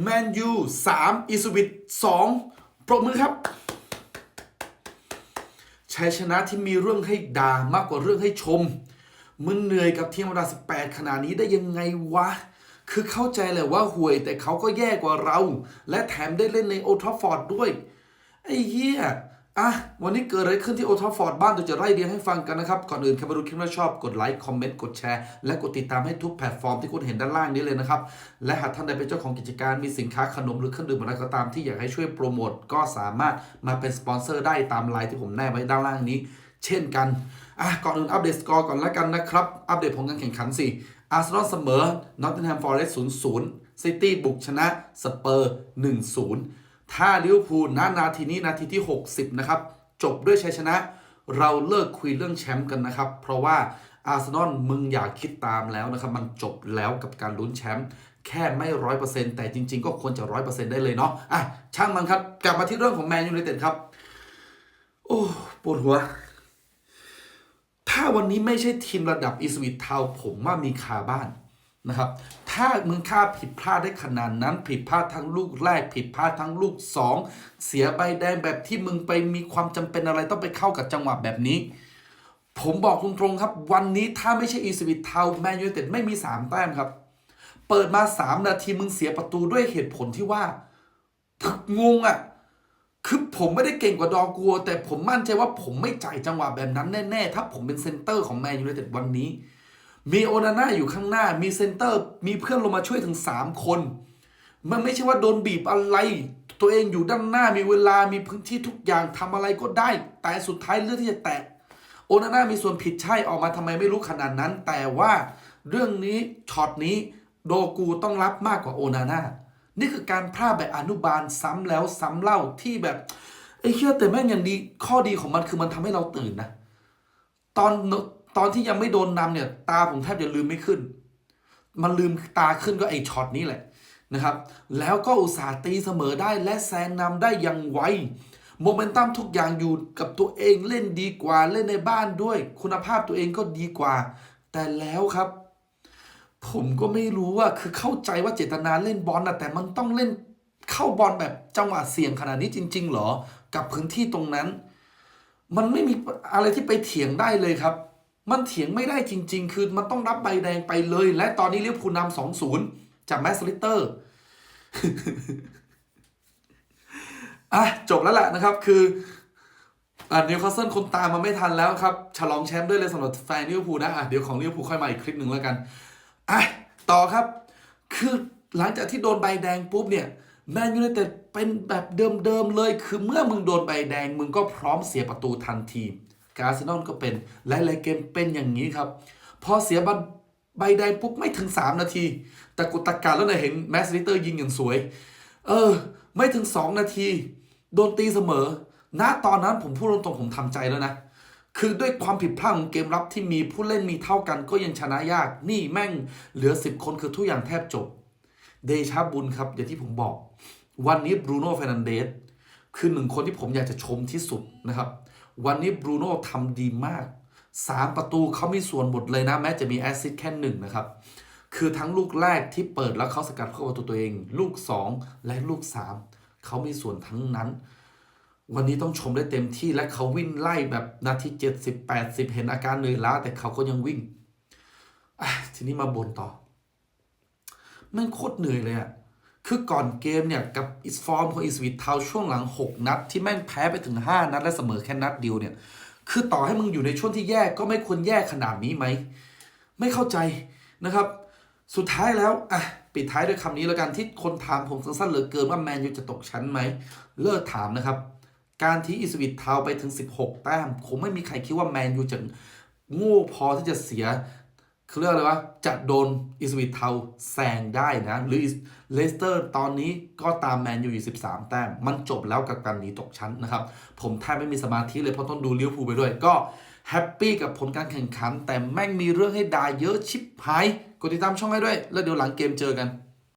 แมนยูสามอิสวิตสองปรบมือครับชัยชนะที่มีเรื่องให้ด่ามากกว่าเรื่องให้ชม มึงเหนื่อยกับทีมอันดับ18 ขนาดนี้ได้ยังไงวะ คือเข้าใจแหละว่าห่วยแต่เขาก็แย่กว่าเรา และแถมได้เล่นในโอทอฟฟอร์ดด้วย ไอ้เหี้ย อะวันนี้เกิดอะไรขึ้นที่โอทราฟอร์ดบ้านตัวจะไล่เรียงให้ฟังกันนะครับ ก่อนอื่นใครมาดูคลิปแล้วชอบกดไลค์คอมเมนต์กดแชร์และกดติดตามให้ทุกแพลตฟอร์มที่คุณเห็นด้านล่างนี้เลยนะครับ และหากท่านใดเป็นเจ้าของกิจการมีสินค้าขนมหรือเครื่องดื่มอะไรก็ตามที่อยากให้ช่วยโปรโมทก็สามารถมาเป็นสปอนเซอร์ได้ตามไลน์ที่ผมแนบไว้ด้านล่างนี้ เช่นกันอะก่อนอื่นอัปเดตสกอร์ก่อนแล้วกันนะครับอัปเดตผลการแข่งขันสิอาร์เซนอลเสมอนอตติงแฮมฟอเรสต์0-0ซิตี้บุกชนะสเปอร์1-0 ถ้าลิเวอร์พูลณนาทีนี้นาทีที่ 60 นะครับ จบด้วยชัยชนะ เราเลิกคุยเรื่องแชมป์กันนะครับ เพราะว่าอาร์เซนอลมึงอย่าคิดตามแล้วนะครับ มันจบแล้วกับการลุ้นแชมป์แค่ไม่ร้อยเปอร์เซ็นต์แต่จริง ๆ ก็ควรจะร้อยเปอร์เซ็นต์ได้เลยเนาะอะช่างมันครับ กลับมาที่เรื่องของแมนยูไนเต็ดครับ โอ้ปวดหัว ถ้าวันนี้ไม่ใช่ทีมระดับอีสวิตเทาผมว่ามีคาบ้าน นะครับ ถ้ามึงค่าผิดพลาดได้ขนาดนั้น ผิดพลาดทั้งลูกแรก ผิดพลาดทั้งลูกสองเสียใบแดงแบบที่มึงไปมีความจำเป็นอะไรต้องไปเข้ากับจังหวะแบบนี้ ผมบอกตรงๆครับ วันนี้ถ้าไม่ใช่อีสวิตเทาแมนยูไนเต็ดไม่มีสามแต้มครับ เปิดมา 3 นาทีมึงเสียประตูด้วยเหตุผลที่ว่างงอะคือผมไม่ได้เก่งกว่าดอกัว แต่ผมมั่นใจว่าผมไม่จ่ายจังหวะแบบนั้นแน่ ๆ ถ้าผมเป็นเซนเตอร์ของแมนยูไนเต็ดวันนี้ มีโอนาน่าอยู่ข้างหน้า มีเซนเตอร์ มีเพื่อนลงมาช่วยถึง 3 คน มันไม่ใช่ว่าโดนบีบอะไร ตัวเองอยู่ด้านหน้ามีเวลา มีพื้นที่ทุกอย่างทำอะไรก็ได้ แต่สุดท้ายเลือกที่จะแตะ โอนาน่ามีส่วนผิดใช่ออกมาทำไมไม่รู้ขนาดนั้น แต่ว่าเรื่องนี้ช็อตนี้โดกูต้องรับมากกว่าโอนาน่า นี่คือการพลาดแบบอนุบาลซ้ำแล้วซ้ำเล่าที่แบบไอ้เชี่ยแต่แม่งยังดีข้อดีของมันคือมันทำให้เราตื่นนะ ตอน ตอนที่ยังไม่โดนนำเนี่ย ตาผมแทบจะลืมไม่ขึ้น มันลืมตาขึ้นก็ไอ้ช็อตนี้แหละนะครับ แล้วก็อุตส่าห์ตีเสมอได้และแซงนำได้อย่างไวโมเมนตัมทุกอย่างอยู่กับตัวเองเล่นดีกว่าเล่นในบ้านด้วย คุณภาพตัวเองก็ดีกว่า แต่แล้วครับ ผมก็ไม่รู้ว่าคือเข้าใจว่าเจตนาเล่นบอลนะแต่มันต้องเล่นเข้าบอลแบบจังหวะเสี่ยงขนาดนี้จริง ๆ หรอ กับพื้นที่ตรงนั้น มันไม่มีอะไรที่ไปเถียงได้เลยครับ มันเถียงไม่ได้จริง ๆ คือมันต้องรับใบแดงไปเลย และตอนนี้เลี้ยวภูนำสองศูนย์จากแมสลิเตอร์อะจบแล้วแหละนะครับ คืออ่านิวคาสเซิลคนตามมาไม่ทันแล้วครับ ฉลองแชมป์ด้วยเลยสำหรับแฟนลิเวอร์พูลนะอะเดี๋ยวของลิเวอร์พูลค่อยมาอีกคลิปหนึ่งแล้วกันอะต่อครับ คือหลังจากที่โดนใบแดงปุ๊บเนี่ยแมนยูไนเต็ดเป็นแบบเดิมๆเลย คือเมื่อมึงโดนใบแดง มึงก็พร้อมเสียประตูทันที กาซินอนก็เป็นหลายๆเกมเป็นอย่างนี้ครับ พอเสียบันใบแดงปุ๊บไม่ถึง 3 นาทีตะกุตะการแล้วเนี่ยเห็นแมสลิเตอร์ยิงอย่างสวย เออ ไม่ถึง 2 นาที โดนตีเสมอ ณ ตอนนั้นผมพูดตรงๆผมทำใจแล้วนะ คือด้วยความผิดพลาดของเกมรับที่มีผู้เล่นมีเท่ากันก็ยังชนะยาก นี่แม่งเหลือ 10 คนคือทุกอย่างแทบจบ เดชาบุญครับ อย่างที่ผมบอก วันนี้บรูโน่เฟรนันเดสคือหนึ่งคนที่ผมอยากจะชมที่สุดนะครับ วันนี้บรูโน่ทำดีมาก 3 ประตูเขามีส่วนหมดเลยนะ แม้จะมีแอสซิสแค่หนึ่งนะครับ คือทั้งลูกแรกที่เปิดแล้วเขาสกัดเข้าประตูตัวเอง ลูก 2 และลูก 3 เขามีส่วนทั้งนั้น วันนี้ต้องชมได้เต็มที่และเขาวิ่งไล่แบบนาที 70 80 เห็นอาการเหนื่อยล้าแต่เขาก็ยังวิ่งทีนี้มาบนต่อม่งโคตรเหนื่อยเลยอะ คือก่อนเกมเนี่ยกับอิสฟอร์มของอิสวิตเทาช่วงหลัง 6 นัด ที่แม่งแพ้ไปถึง 5 นัด และเสมอแค่นัดเดียวเนี่ย คือต่อให้มึงอยู่ในช่วงที่แย่ก็ไม่ควรแย่ขนาดนี้ไหม ไม่เข้าใจนะครับ สุดท้ายแล้วอะปิดท้ายด้วยคำนี้แล้วกันที่คนถามผมสั้นๆเหลือเกินว่าแมนยูจะตกชั้นไหม เลิกถามนะครับ การที่อิสวิตเทาไปถึง 16 แต้มคงไม่มีใครคิดว่าแมนยูจะโง่พอที่จะเสีย เขาเรียกอะไรวะจะโดนอิสวิตเทาแซงได้นะ หรือเลสเตอร์ตอนนี้ก็ตามแมนยูอยู่13 แต้ม มันจบแล้วกับการหนีตกชั้นนะครับ ผมแทบไม่มีสมาธิเลยเพราะต้องดูเลี้ยวภูไปด้วย ก็แฮปปี้กับผลการแข่งขัน แต่แม่งมีเรื่องให้ด่าเยอะชิบหาย กดติดตามช่องให้ด้วย แล้วเดี๋ยวหลังเกมเจอกัน